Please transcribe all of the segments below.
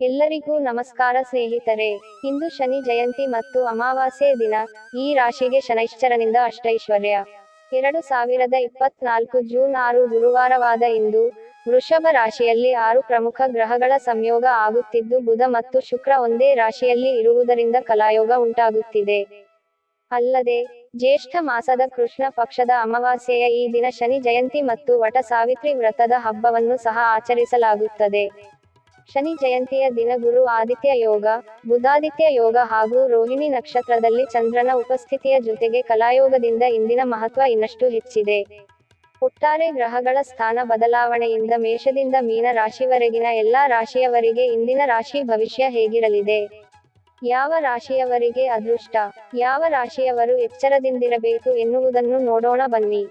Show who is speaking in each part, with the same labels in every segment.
Speaker 1: ಎಲ್ಲರಿಗೂ ನಮಸ್ಕಾರ ಸ್ನೇಹಿತರೆ. ಇಂದು ಶನಿ ಜಯಂತಿ ಮತ್ತು ಅಮಾವಾಸ್ಯೆ ದಿನ. ಈ ರಾಶಿಗೆ ಶನೈಶ್ಚರನಿಂದ ಅಷ್ಟೈಶ್ವರ್ಯ. ಎರಡು ಸಾವಿರದ ಇಪ್ಪತ್ನಾಲ್ಕು ಜೂನ್ ಆರು ಗುರುವಾರವಾದ ಇಂದು ವೃಷಭ ರಾಶಿಯಲ್ಲಿ ಆರು ಪ್ರಮುಖ ಗ್ರಹಗಳ ಸಂಯೋಗ ಆಗುತ್ತಿದ್ದು ಬುಧ ಮತ್ತು ಶುಕ್ರ ಒಂದೇ ರಾಶಿಯಲ್ಲಿ ಇರುವುದರಿಂದ ಕಲಾಯೋಗ ಉಂಟಾಗುತ್ತಿದೆ. ಅಲ್ಲದೆ, ಜ್ಯೇಷ್ಠ ಮಾಸದ ಕೃಷ್ಣ ಪಕ್ಷದ ಅಮಾವಾಸ್ಯೆಯ ಈ ದಿನ ಶನಿ ಜಯಂತಿ ಮತ್ತು ವಟ ಸಾವಿತ್ರಿ ವ್ರತದ ಹಬ್ಬವನ್ನು ಸಹ ಆಚರಿಸಲಾಗುತ್ತದೆ. ಶನಿ ಜಯಂತಿಯ ದಿನ ಗುರು ಆದಿತ್ಯ ಯೋಗ, ಬುಧಾದಿತ್ಯ ಯೋಗ ಹಾಗೂ ರೋಹಿಣಿ ನಕ್ಷತ್ರದಲ್ಲಿ ಚಂದ್ರನ ಉಪಸ್ಥಿತಿಯ ಜೊತೆಗೆ ಕಲಾಯೋಗದಿಂದ ಇಂದಿನ ಮಹತ್ವ ಇನ್ನಷ್ಟು ಹೆಚ್ಚಿದೆ. ಒಟ್ಟಾರೆ ಗ್ರಹಗಳ ಸ್ಥಾನ ಬದಲಾವಣೆಯಿಂದ ಮೇಷದಿಂದ ಮೀನ ರಾಶಿವರೆಗಿನ ಎಲ್ಲಾ ರಾಶಿಯವರಿಗೆ ಇಂದಿನ ರಾಶಿ ಭವಿಷ್ಯ ಹೇಗಿರಲಿದೆ? ಯಾವ ರಾಶಿಯವರಿಗೆ ಅದೃಷ್ಟ? ಯಾವ ರಾಶಿಯವರು ಎಚ್ಚರದಿಂದಿರಬೇಕು ಎನ್ನುವುದನ್ನು ನೋಡೋಣ ಬನ್ನಿ.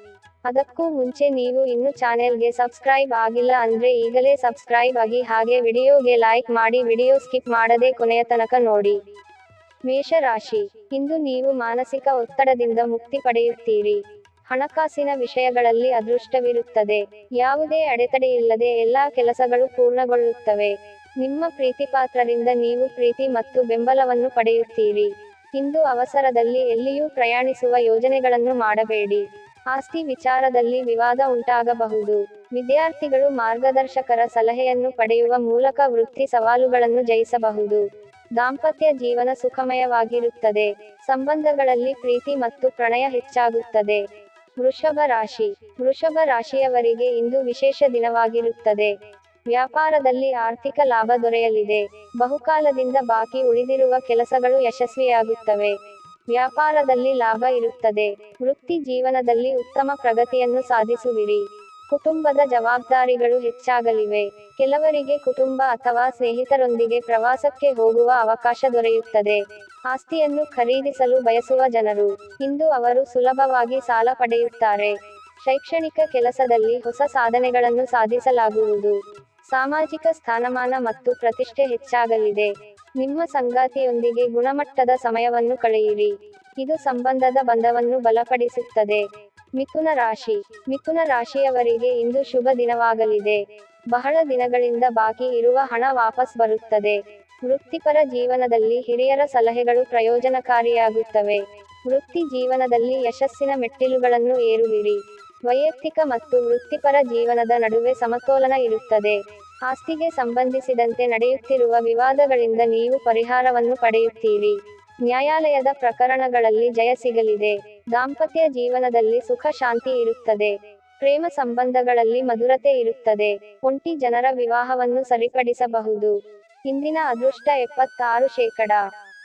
Speaker 1: ಅದಕ್ಕೂ ಮುಂಚೆ ನೀವು ಇನ್ನು ಚಾನೆಲ್ಗೆ ಸಬ್ಸ್ಕ್ರೈಬ್ ಆಗಿಲ್ಲ ಅಂದ್ರೆ ಈಗಲೇ ಸಬ್ಸ್ಕ್ರೈಬ್ ಆಗಿ ಹಾಗೆ ವಿಡಿಯೋಗೆ ಲೈಕ್ ಮಾಡಿ ವಿಡಿಯೋ ಸ್ಕಿಪ್ ಮಾಡದೆ ಕೊನೆಯ ತನಕ ನೋಡಿ. ಮೇಷರಾಶಿ. ಇಂದು ನೀವು ಮಾನಸಿಕ ಒತ್ತಡದಿಂದ ಮುಕ್ತಿ ಪಡೆಯುತ್ತೀರಿ. ಹಣಕಾಸಿನ ವಿಷಯಗಳಲ್ಲಿ ಅದೃಷ್ಟವಿರುತ್ತದೆ. ಯಾವುದೇ ಅಡೆತಡೆಯಿಲ್ಲದೆ ಎಲ್ಲಾ ಕೆಲಸಗಳು ಪೂರ್ಣಗೊಳ್ಳುತ್ತವೆ. ನಿಮ್ಮ ಪ್ರೀತಿಪಾತ್ರರಿಂದ ನೀವು ಪ್ರೀತಿ ಮತ್ತು ಬೆಂಬಲವನ್ನು ಪಡೆಯುತ್ತೀರಿ. ಇಂದು ಅವಸರದಲ್ಲಿ ಎಲ್ಲಿಯೂ ಪ್ರಯಾಣಿಸುವ ಯೋಜನೆಗಳನ್ನು ಮಾಡಬೇಡಿ. ಆಸ್ತಿ ವಿಚಾರದಲ್ಲಿ ವಿವಾದ ಉಂಟಾಗಬಹುದು. ವಿದ್ಯಾರ್ಥಿಗಳು ಮಾರ್ಗದರ್ಶಕರ ಸಲಹೆಯನ್ನು ಪಡೆಯುವ ಮೂಲಕ ವೃತ್ತಿ ಸವಾಲುಗಳನ್ನು ಜಯಿಸಬಹುದು. ದಾಂಪತ್ಯ ಜೀವನ ಸುಖಮಯವಾಗಿರುತ್ತದೆ. ಸಂಬಂಧಗಳಲ್ಲಿ ಪ್ರೀತಿ ಮತ್ತು ಪ್ರಣಯ ಹೆಚ್ಚಾಗುತ್ತದೆ. ವೃಷಭ ರಾಶಿ. ವೃಷಭ ರಾಶಿಯವರಿಗೆ ಇಂದು ವಿಶೇಷ ದಿನವಾಗಿರುತ್ತದೆ. ವ್ಯಾಪಾರದಲ್ಲಿ ಆರ್ಥಿಕ ಲಾಭ ದೊರೆಯಲಿದೆ. ಬಹುಕಾಲದಿಂದ ಬಾಕಿ ಉಳಿದಿರುವ ಕೆಲಸಗಳು ಯಶಸ್ವಿಯಾಗುತ್ತವೆ. ವ್ಯಾಪಾರದಲ್ಲಿ ಲಾಭ ಇರುತ್ತದೆ. ವೃತ್ತಿ ಜೀವನದಲ್ಲಿ ಉತ್ತಮ ಪ್ರಗತಿಯನ್ನು ಸಾಧಿಸುವಿರಿ. ಕುಟುಂಬದ ಜವಾಬ್ದಾರಿಗಳು ಹೆಚ್ಚಾಗಲಿವೆ. ಕೆಲವರಿಗೆ ಕುಟುಂಬ ಅಥವಾ ಸ್ನೇಹಿತರೊಂದಿಗೆ ಪ್ರವಾಸಕ್ಕೆ ಹೋಗುವ ಅವಕಾಶ ದೊರೆಯುತ್ತದೆ. ಆಸ್ತಿಯನ್ನು ಖರೀದಿಸಲು ಬಯಸುವ ಜನರು, ಇಂದು ಅವರು ಸುಲಭವಾಗಿ ಸಾಲ ಪಡೆಯುತ್ತಾರೆ. ಶೈಕ್ಷಣಿಕ ಕೆಲಸದಲ್ಲಿ ಹೊಸ ಸಾಧನೆಗಳನ್ನು ಸಾಧಿಸಲಾಗುವುದು. ಸಾಮಾಜಿಕ ಸ್ಥಾನಮಾನ ಮತ್ತು ಪ್ರತಿಷ್ಠೆ ಹೆಚ್ಚಾಗಲಿದೆ. ನಿಮ್ಮ ಸಂಗಾತಿಯೊಂದಿಗೆ ಗುಣಮಟ್ಟದ ಸಮಯವನ್ನು ಕಳೆಯಿರಿ. ಇದು ಸಂಬಂಧದ ಬಂಧವನ್ನು ಬಲಪಡಿಸುತ್ತದೆ. ಮಿಥುನ ರಾಶಿ. ಮಿಥುನ ರಾಶಿಯವರಿಗೆ ಇಂದು ಶುಭ ದಿನವಾಗಲಿದೆ. ಬಹಳ ದಿನಗಳಿಂದ ಬಾಕಿ ಇರುವ ಹಣ ವಾಪಸ್ ಬರುತ್ತದೆ. ವೃತ್ತಿಪರ ಜೀವನದಲ್ಲಿ ಹಿರಿಯರ ಸಲಹೆಗಳು ಪ್ರಯೋಜನಕಾರಿಯಾಗುತ್ತವೆ. ವೃತ್ತಿ ಜೀವನದಲ್ಲಿ ಯಶಸ್ಸಿನ ಮೆಟ್ಟಿಲುಗಳನ್ನು ಏರುವಿರಿ. ವೈಯಕ್ತಿಕ ಮತ್ತು ವೃತ್ತಿಪರ ಜೀವನದ ನಡುವೆ ಸಮತೋಲನ ಇರುತ್ತದೆ. ಆಸ್ತಿಗೆ ಸಂಬಂಧಿಸಿದಂತೆ ನಡೆಯುತ್ತಿರುವ ವಿವಾದಗಳಿಂದ ನೀವು ಪರಿಹಾರವನ್ನು ಪಡೆಯುತ್ತೀರಿ. ನ್ಯಾಯಾಲಯದ ಪ್ರಕರಣಗಳಲ್ಲಿ ಜಯ ಸಿಗಲಿದೆ. ದಾಂಪತ್ಯ ಜೀವನದಲ್ಲಿ ಸುಖ, ಶಾಂತಿ ಇರುತ್ತದೆ. ಪ್ರೇಮ ಸಂಬಂಧಗಳಲ್ಲಿ ಮಧುರತೆ ಇರುತ್ತದೆ. ಒಂಟಿ ಜನರ ವಿವಾಹವನ್ನು ಸರಿಪಡಿಸಬಹುದು. ಇಂದಿನ ಅದೃಷ್ಟ ಎಪ್ಪತ್ತಾರು ಶೇಕಡ.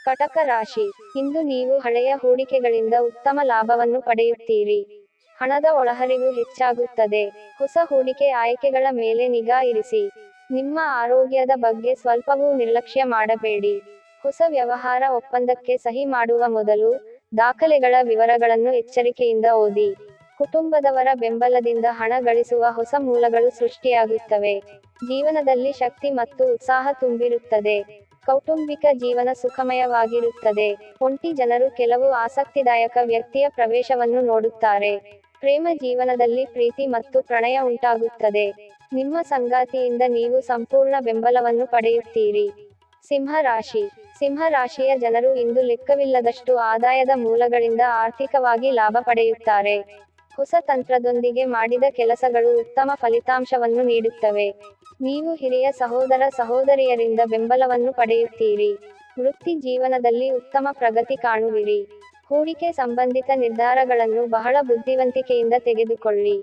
Speaker 1: ಕಟಕ ರಾಶಿ. ಇಂದು ನೀವು ಹಳೆಯ ಹೂಡಿಕೆಗಳಿಂದ ಉತ್ತಮ ಲಾಭವನ್ನು ಪಡೆಯುತ್ತೀರಿ. ಹಣದ ಒಳಹರಿವು ಹೆಚ್ಚಾಗುತ್ತದೆ. ಹೊಸ ಹೂಡಿಕೆ ಆಯ್ಕೆಗಳ ಮೇಲೆ ನಿಗಾ ಇರಿಸಿ. ನಿಮ್ಮ ಆರೋಗ್ಯದ ಬಗ್ಗೆ ಸ್ವಲ್ಪವೂ ನಿರ್ಲಕ್ಷ್ಯ ಮಾಡಬೇಡಿ. ಹೊಸ ವ್ಯವಹಾರ ಒಪ್ಪಂದಕ್ಕೆ ಸಹಿ ಮಾಡುವ ಮೊದಲು ದಾಖಲೆಗಳ ವಿವರಗಳನ್ನು ಎಚ್ಚರಿಕೆಯಿಂದ ಓದಿ. ಕುಟುಂಬದವರ ಬೆಂಬಲದಿಂದ ಹಣ ಗಳಿಸುವ ಹೊಸ ಮೂಲಗಳು ಸೃಷ್ಟಿಯಾಗುತ್ತವೆ. ಜೀವನದಲ್ಲಿ ಶಕ್ತಿ ಮತ್ತು ಉತ್ಸಾಹ ತುಂಬಿರುತ್ತದೆ. ಕೌಟುಂಬಿಕ ಜೀವನ ಸುಖಮಯವಾಗಿರುತ್ತದೆ. ಒಂಟಿ ಜನರು ಕೆಲವು ಆಸಕ್ತಿದಾಯಕ ವ್ಯಕ್ತಿಯ ಪ್ರವೇಶವನ್ನು ನೋಡುತ್ತಾರೆ. ಪ್ರೇಮ ಜೀವನದಲ್ಲಿ ಪ್ರೀತಿ ಮತ್ತು ಪ್ರಣಯ ಉಂಟಾಗುತ್ತದೆ. ನಿಮ್ಮ ಸಂಗಾತಿಯಿಂದ ನೀವು ಸಂಪೂರ್ಣ ಬೆಂಬಲವನ್ನು ಪಡೆಯುತ್ತೀರಿ. ಸಿಂಹ ರಾಶಿ. ಸಿಂಹ ರಾಶಿಯ ಜನರು ಇಂದು ಲೆಕ್ಕವಿಲ್ಲದಷ್ಟು ಆದಾಯದ ಮೂಲಗಳಿಂದ ಆರ್ಥಿಕವಾಗಿ ಲಾಭ ಪಡೆಯುತ್ತಾರೆ. ಹೊಸ ತಂತ್ರದೊಂದಿಗೆ ಮಾಡಿದ ಕೆಲಸಗಳು ಉತ್ತಮ ಫಲಿತಾಂಶವನ್ನು ನೀಡುತ್ತವೆ. ನೀವು ಹಿರಿಯ ಸಹೋದರ ಸಹೋದರಿಯರಿಂದ ಬೆಂಬಲವನ್ನು ಪಡೆಯುತ್ತೀರಿ. ವೃತ್ತಿ ಜೀವನದಲ್ಲಿ ಉತ್ತಮ ಪ್ರಗತಿ ಕಾಣುವಿರಿ. ಹೂಡಿಕೆ ಸಂಬಂಧಿತ ನಿರ್ಧಾರಗಳನ್ನು ಬಹಳ ಬುದ್ಧಿವಂತಿಕೆಯಿಂದ ತೆಗೆದುಕೊಳ್ಳಿ.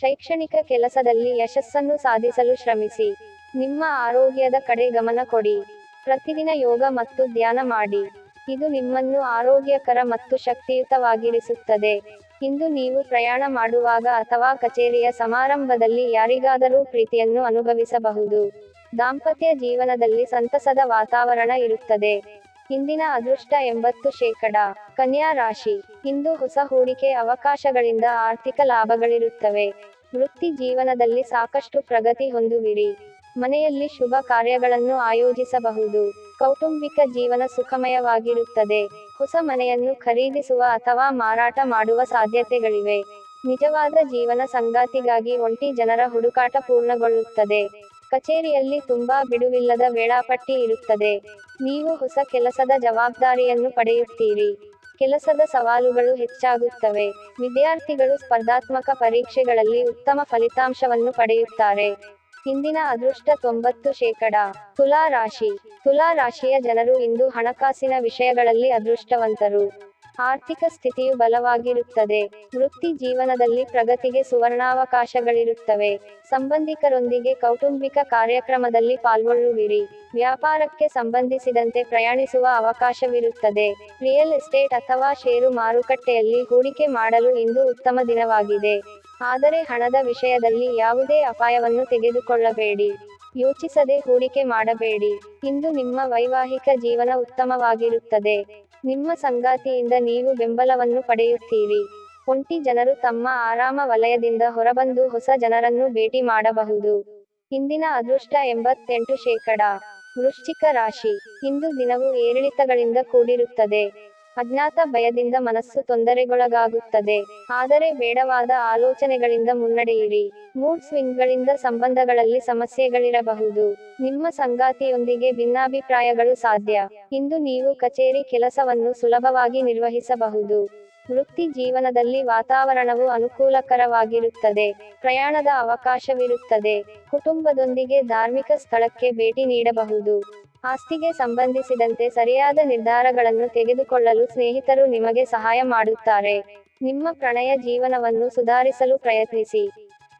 Speaker 1: ಶೈಕ್ಷಣಿಕ ಕೆಲಸದಲ್ಲಿ ಯಶಸ್ಸನ್ನು ಸಾಧಿಸಲು ಶ್ರಮಿಸಿ. ನಿಮ್ಮ ಆರೋಗ್ಯದ ಕಡೆ ಗಮನ ಕೊಡಿ. ಪ್ರತಿದಿನ ಯೋಗ ಮತ್ತು ಧ್ಯಾನ ಮಾಡಿ. ಇದು ನಿಮ್ಮನ್ನು ಆರೋಗ್ಯಕರ ಮತ್ತು ಶಕ್ತಿಯುತವಾಗಿರಿಸುತ್ತದೆ. ಇಂದು ನೀವು ಪ್ರಯಾಣ ಮಾಡುವಾಗ ಅಥವಾ ಕಚೇರಿಯ ಸಮಾರಂಭದಲ್ಲಿ ಯಾರಿಗಾದರೂ ಪ್ರೀತಿಯನ್ನು ಅನುಭವಿಸಬಹುದು. ದಾಂಪತ್ಯ ಜೀವನದಲ್ಲಿ ಸಂತಸದ ವಾತಾವರಣ ಇರುತ್ತದೆ. ಇಂದಿನ ಅದೃಷ್ಟ ಎಂಬತ್ತು ಶೇಕಡ. ಕನ್ಯಾ ರಾಶಿ. ಇಂದು ಹೊಸ ಹೂಡಿಕೆ ಅವಕಾಶಗಳಿಂದ ಆರ್ಥಿಕ ಲಾಭಗಳಿರುತ್ತವೆ. ವೃತ್ತಿ ಜೀವನದಲ್ಲಿ ಸಾಕಷ್ಟು ಪ್ರಗತಿ ಹೊಂದುವಿರಿ. ಮನೆಯಲ್ಲಿ ಶುಭ ಕಾರ್ಯಗಳನ್ನು ಆಯೋಜಿಸಬಹುದು. ಕೌಟುಂಬಿಕ ಜೀವನ ಸುಖಮಯವಾಗಿರುತ್ತದೆ. ಹೊಸ ಮನೆಯನ್ನು ಖರೀದಿಸುವ ಅಥವಾ ಮಾರಾಟ ಮಾಡುವ ಸಾಧ್ಯತೆಗಳಿವೆ. ನಿಜವಾದ ಜೀವನ ಸಂಗಾತಿಗಾಗಿ ಒಂಟಿ ಜನರ ಹುಡುಕಾಟ ಪೂರ್ಣಗೊಳ್ಳುತ್ತದೆ. ಕಚೇರಿಯಲ್ಲಿ ತುಂಬಾ ಬಿಡುವಿಲ್ಲದ ವೇಳಾಪಟ್ಟಿ ಇರುತ್ತದೆ. ನೀವು ಹೊಸ ಕೆಲಸದ ಜವಾಬ್ದಾರಿಯನ್ನು ಪಡೆಯುತ್ತೀರಿ. ಕೆಲಸದ ಸವಾಲುಗಳು ಹೆಚ್ಚಾಗುತ್ತವೆ. ವಿದ್ಯಾರ್ಥಿಗಳು ಸ್ಪರ್ಧಾತ್ಮಕ ಪರೀಕ್ಷೆಗಳಲ್ಲಿ ಉತ್ತಮ ಫಲಿತಾಂಶವನ್ನು ಪಡೆಯುತ್ತಾರೆ. ಹಿಂದಿನ ಅದೃಷ್ಟ ತೊಂಬತ್ತು ಶೇಕಡ. ತುಲಾ ರಾಶಿ. ತುಲಾ ರಾಶಿಯ ಜನರು ಇಂದು ಹಣಕಾಸಿನ ವಿಷಯಗಳಲ್ಲಿ ಅದೃಷ್ಟವಂತರು. ಆರ್ಥಿಕ ಸ್ಥಿತಿಯು ಬಲವಾಗಿರುತ್ತದೆ. ವೃತ್ತಿ ಜೀವನದಲ್ಲಿ ಪ್ರಗತಿಗೆ ಸುವರ್ಣಾವಕಾಶಗಳಿರುತ್ತವೆ. ಸಂಬಂಧಿಕರೊಂದಿಗೆ ಕೌಟುಂಬಿಕ ಕಾರ್ಯಕ್ರಮದಲ್ಲಿ ಪಾಲ್ಗೊಳ್ಳುವಿರಿ. ವ್ಯಾಪಾರಕ್ಕೆ ಸಂಬಂಧಿಸಿದಂತೆ ಪ್ರಯಾಣಿಸುವ ಅವಕಾಶವಿರುತ್ತದೆ. ರಿಯಲ್ ಎಸ್ಟೇಟ್ ಅಥವಾ ಷೇರು ಮಾರುಕಟ್ಟೆಯಲ್ಲಿ ಹೂಡಿಕೆ ಮಾಡಲು ಇಂದು ಉತ್ತಮ ದಿನವಾಗಿದೆ. ಆದರೆ ಹಣದ ವಿಷಯದಲ್ಲಿ ಯಾವುದೇ ಅಪಾಯವನ್ನು ತೆಗೆದುಕೊಳ್ಳಬೇಡಿ. ಯೋಚಿಸದೆ ಹೂಡಿಕೆ ಮಾಡಬೇಡಿ. ಇಂದು ನಿಮ್ಮ ವೈವಾಹಿಕ ಜೀವನ ಉತ್ತಮವಾಗಿರುತ್ತದೆ. ನಿಮ್ಮ ಸಂಗಾತಿಯಿಂದ ನೀವು ಬೆಂಬಲವನ್ನು ಪಡೆಯುತ್ತೀರಿ. ಒಂಟಿ ಜನರು ತಮ್ಮ ಆರಾಮ ವಲಯದಿಂದ ಹೊರಬಂದು ಹೊಸ ಜನರನ್ನು ಭೇಟಿ ಮಾಡಬಹುದು. ಇಂದಿನ ಅದೃಷ್ಟ ಎಂಬತ್ತೆಂಟು ಶೇಕಡ ವೃಶ್ಚಿಕ ರಾಶಿ. ಇಂದು ದಿನವು ಏರಿಳಿತಗಳಿಂದ ಕೂಡಿರುತ್ತದೆ. ಅಜ್ಞಾತ ಭಯದಿಂದ ಮನಸ್ಸು ತೊಂದರೆಗೊಳಗಾಗುತ್ತದೆ. ಆದರೆ ಬೇಡವಾದ ಆಲೋಚನೆಗಳಿಂದ ಮುನ್ನಡೆಯಿರಿ. ಮೂಡ್ ಸ್ವಿಂಗ್ಗಳಿಂದ ಸಂಬಂಧಗಳಲ್ಲಿ ಸಮಸ್ಯೆಗಳಿರಬಹುದು. ನಿಮ್ಮ ಸಂಗಾತಿಯೊಂದಿಗೆ ಭಿನ್ನಾಭಿಪ್ರಾಯಗಳು ಸಾಧ್ಯ. ಇಂದು ನೀವು ಕಚೇರಿ ಕೆಲಸವನ್ನು ಸುಲಭವಾಗಿ ನಿರ್ವಹಿಸಬಹುದು. ವೃತ್ತಿ ಜೀವನದಲ್ಲಿ ವಾತಾವರಣವು ಅನುಕೂಲಕರವಾಗಿರುತ್ತದೆ. ಪ್ರಯಾಣದ ಅವಕಾಶವಿರುತ್ತದೆ. ಕುಟುಂಬದೊಂದಿಗೆ ಧಾರ್ಮಿಕ ಸ್ಥಳಕ್ಕೆ ಭೇಟಿ ನೀಡಬಹುದು. ಆಸ್ತಿಗೆ ಸಂಬಂಧಿಸಿದಂತೆ ಸರಿಯಾದ ನಿರ್ಧಾರಗಳನ್ನು ತೆಗೆದುಕೊಳ್ಳಲು ಸ್ನೇಹಿತರು ನಿಮಗೆ ಸಹಾಯ ಮಾಡುತ್ತಾರೆ. ನಿಮ್ಮ ಪ್ರಣಯ ಜೀವನವನ್ನು ಸುಧಾರಿಸಲು ಪ್ರಯತ್ನಿಸಿ.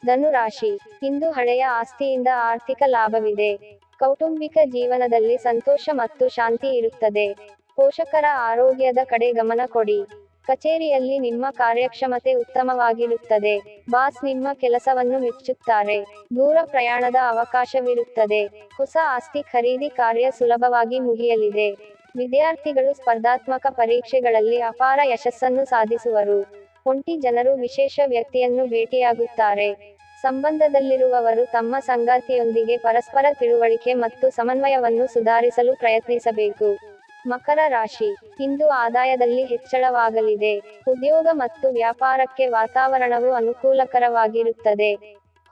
Speaker 1: ಧನುರಾಶಿ, ಇಂದು ಹಳೆಯ ಆಸ್ತಿಯಿಂದ ಆರ್ಥಿಕ ಲಾಭವಿದೆ. ಕೌಟುಂಬಿಕ ಜೀವನದಲ್ಲಿ ಸಂತೋಷ ಮತ್ತು ಶಾಂತಿ ಇರುತ್ತದೆ. ಪೋಷಕರ ಆರೋಗ್ಯದ ಕಡೆ ಗಮನ ಕೊಡಿ. ಕಚೇರಿಯಲ್ಲಿ ನಿಮ್ಮ ಕಾರ್ಯಕ್ಷಮತೆ ಉತ್ತಮವಾಗಿರುತ್ತದೆ. ಬಾಸ್ ನಿಮ್ಮ ಕೆಲಸವನ್ನು ಮೆಚ್ಚುತ್ತಾರೆ. ದೂರ ಪ್ರಯಾಣದ ಅವಕಾಶವಿರುತ್ತದೆ. ಹೊಸ ಆಸ್ತಿ ಖರೀದಿ ಕಾರ್ಯ ಸುಲಭವಾಗಿ ಮುಗಿಯಲಿದೆ. ವಿದ್ಯಾರ್ಥಿಗಳು ಸ್ಪರ್ಧಾತ್ಮಕ ಪರೀಕ್ಷೆಗಳಲ್ಲಿ ಅಪಾರ ಯಶಸ್ಸನ್ನು ಸಾಧಿಸುವರು. ಒಂಟಿ ಜನರು ವಿಶೇಷ ವ್ಯಕ್ತಿಯನ್ನು ಭೇಟಿಯಾಗುತ್ತಾರೆ. ಸಂಬಂಧದಲ್ಲಿರುವವರು ತಮ್ಮ ಸಂಗಾತಿಯೊಂದಿಗೆ ಪರಸ್ಪರ ತಿಳುವಳಿಕೆ ಮತ್ತು ಸಮನ್ವಯವನ್ನು ಸುಧಾರಿಸಲು ಪ್ರಯತ್ನಿಸಬೇಕು. ಮಕರ ರಾಶಿ, ಇಂದು ಆದಾಯದಲ್ಲಿ ಹೆಚ್ಚಳವಾಗಲಿದೆ. ಉದ್ಯೋಗ ಮತ್ತು ವ್ಯಾಪಾರಕ್ಕೆ ವಾತಾವರಣವು ಅನುಕೂಲಕರವಾಗಿರುತ್ತದೆ.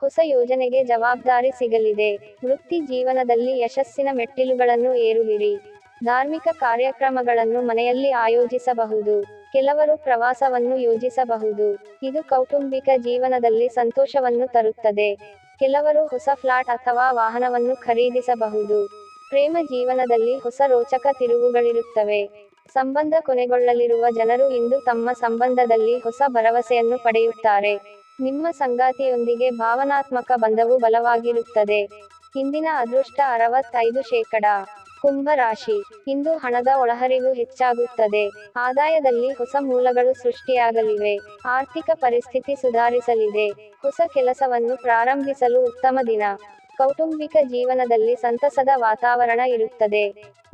Speaker 1: ಹೊಸ ಯೋಜನೆಗೆ ಜವಾಬ್ದಾರಿ ಸಿಗಲಿದೆ. ವೃತ್ತಿ ಜೀವನದಲ್ಲಿ ಯಶಸ್ಸಿನ ಮೆಟ್ಟಿಲುಗಳನ್ನು ಏರುವಿರಿ. ಧಾರ್ಮಿಕ ಕಾರ್ಯಕ್ರಮಗಳನ್ನು ಮನೆಯಲ್ಲಿ ಆಯೋಜಿಸಬಹುದು. ಕೆಲವರು ಪ್ರವಾಸವನ್ನು ಯೋಜಿಸಬಹುದು. ಇದು ಕೌಟುಂಬಿಕ ಜೀವನದಲ್ಲಿ ಸಂತೋಷವನ್ನು ತರುತ್ತದೆ. ಕೆಲವರು ಹೊಸ ಫ್ಲಾಟ್ ಅಥವಾ ವಾಹನವನ್ನು ಖರೀದಿಸಬಹುದು. ಪ್ರೇಮ ಜೀವನದಲ್ಲಿ ಹೊಸ ರೋಚಕ ತಿರುವುಗಳಿರುತ್ತವೆ. ಸಂಬಂಧ ಕೊನೆಗೊಳ್ಳಲಿರುವ ಜನರು ಇಂದು ತಮ್ಮ ಸಂಬಂಧದಲ್ಲಿ ಹೊಸ ಭರವಸೆಯನ್ನು ಪಡೆಯುತ್ತಾರೆ. ನಿಮ್ಮ ಸಂಗಾತಿಯೊಂದಿಗೆ ಭಾವನಾತ್ಮಕ ಬಂಧವು ಬಲವಾಗಿರುತ್ತದೆ. ಇಂದಿನ ಅದೃಷ್ಟ ಅರವತ್ತೈದು ಶೇಕಡ. ಕುಂಭ ರಾಶಿ. ಇಂದು ಹಣದ ಒಳಹರಿವು ಹೆಚ್ಚಾಗುತ್ತದೆ. ಆದಾಯದಲ್ಲಿ ಹೊಸ ಮೂಲಗಳು ಸೃಷ್ಟಿಯಾಗಲಿವೆ. ಆರ್ಥಿಕ ಪರಿಸ್ಥಿತಿ ಸುಧಾರಿಸಲಿದೆ. ಹೊಸ ಕೆಲಸವನ್ನು ಪ್ರಾರಂಭಿಸಲು ಉತ್ತಮ ದಿನ. ಕೌಟುಂಬಿಕ ಜೀವನದಲ್ಲಿ ಸಂತಸದ ವಾತಾವರಣ ಇರುತ್ತದೆ.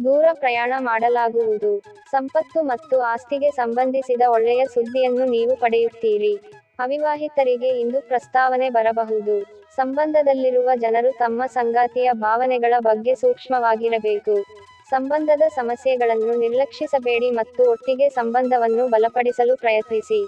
Speaker 1: ದೂರ ಪ್ರಯಾಣ ಮಾಡಲಾಗುವುದು. ಸಂಪತ್ತು ಮತ್ತು ಆಸ್ತಿಗೆ ಸಂಬಂಧಿಸಿದ ಒಳ್ಳೆಯ ಸುದ್ದಿಯನ್ನು ನೀವು ಪಡೆಯುತ್ತೀರಿ. ಅವಿವಾಹಿತರಿಗೆ ಇಂದು ಪ್ರಸ್ತಾವನೆ ಬರಬಹುದು. ಸಂಬಂಧದಲ್ಲಿರುವ ಜನರು ತಮ್ಮ ಸಂಗಾತಿಯ ಭಾವನೆಗಳ ಬಗ್ಗೆ ಸೂಕ್ಷ್ಮವಾಗಿರಬೇಕು. ಸಂಬಂಧದ ಸಮಸ್ಯೆಗಳನ್ನು ನಿರ್ಲಕ್ಷಿಸಬೇಡಿ ಮತ್ತು ಒಟ್ಟಿಗೆ ಸಂಬಂಧವನ್ನು ಬಲಪಡಿಸಲು ಪ್ರಯತ್ನಿಸಿ.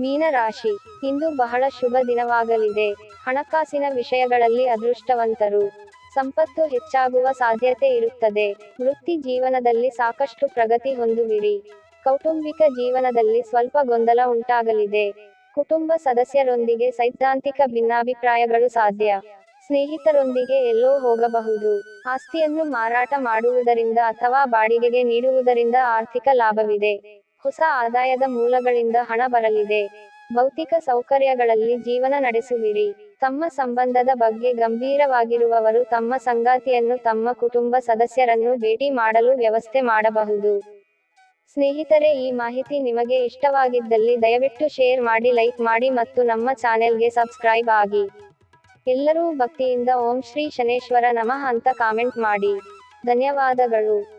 Speaker 1: ಮೀನ ರಾಶಿ ಇಂದು ಬಹಳ ಶುಭ ದಿನವಾಗಲಿದೆ. ಹಣಕಾಸಿನ ವಿಷಯಗಳಲ್ಲಿ ಅದೃಷ್ಟವಂತರು. ಸಂಪತ್ತು ಹೆಚ್ಚಾಗುವ ಸಾಧ್ಯತೆ ಇರುತ್ತದೆ. ವೃತ್ತಿ ಜೀವನದಲ್ಲಿ ಸಾಕಷ್ಟು ಪ್ರಗತಿ ಹೊಂದುವಿರಿ. ಕೌಟುಂಬಿಕ ಜೀವನದಲ್ಲಿ ಸ್ವಲ್ಪ ಗೊಂದಲ ಉಂಟಾಗಲಿದೆ. ಕುಟುಂಬ ಸದಸ್ಯರೊಂದಿಗೆ ಸೈದ್ಧಾಂತಿಕ ಭಿನ್ನಾಭಿಪ್ರಾಯಗಳು ಸಾಧ್ಯ. ಸ್ನೇಹಿತರೊಂದಿಗೆ ಎಲ್ಲೋ ಹೋಗಬಹುದು. ಆಸ್ತಿಯನ್ನು ಮಾರಾಟ ಮಾಡುವುದರಿಂದ ಅಥವಾ ಬಾಡಿಗೆಗೆ ನೀಡುವುದರಿಂದ ಆರ್ಥಿಕ ಲಾಭವಿದೆ. ಹೊಸ ಆದಾಯದ ಮೂಲಗಳಿಂದ ಹಣ ಬರಲಿದೆ. ಭೌತಿಕ ಸೌಕರ್ಯಗಳಲ್ಲಿ ಜೀವನ ನಡೆಸುವಿರಿ. ತಮ್ಮ ಸಂಬಂಧದ ಬಗ್ಗೆ ಗಂಭೀರವಾಗಿರುವವರು ತಮ್ಮ ಸಂಗಾತಿಯನ್ನು ತಮ್ಮ ಕುಟುಂಬ ಸದಸ್ಯರನ್ನು ಭೇಟಿ ಮಾಡಲು ವ್ಯವಸ್ಥೆ ಮಾಡಬಹುದು. ಸ್ನೇಹಿತರೆ, ಈ ಮಾಹಿತಿ ನಿಮಗೆ ಇಷ್ಟವಾಗಿದ್ದಲ್ಲಿ ದಯವಿಟ್ಟು ಶೇರ್ ಮಾಡಿ, ಲೈಕ್ ಮಾಡಿ ಮತ್ತು ನಮ್ಮ ಚಾನೆಲ್ಗೆ ಸಬ್ಸ್ಕ್ರೈಬ್ ಆಗಿ. ಎಲ್ಲರೂ ಭಕ್ತಿಯಿಂದ ಓಂ ಶ್ರೀ ಶನೇಶ್ವರ ನಮಃ ಅಂತ ಕಾಮೆಂಟ್ ಮಾಡಿ. ಧನ್ಯವಾದಗಳು.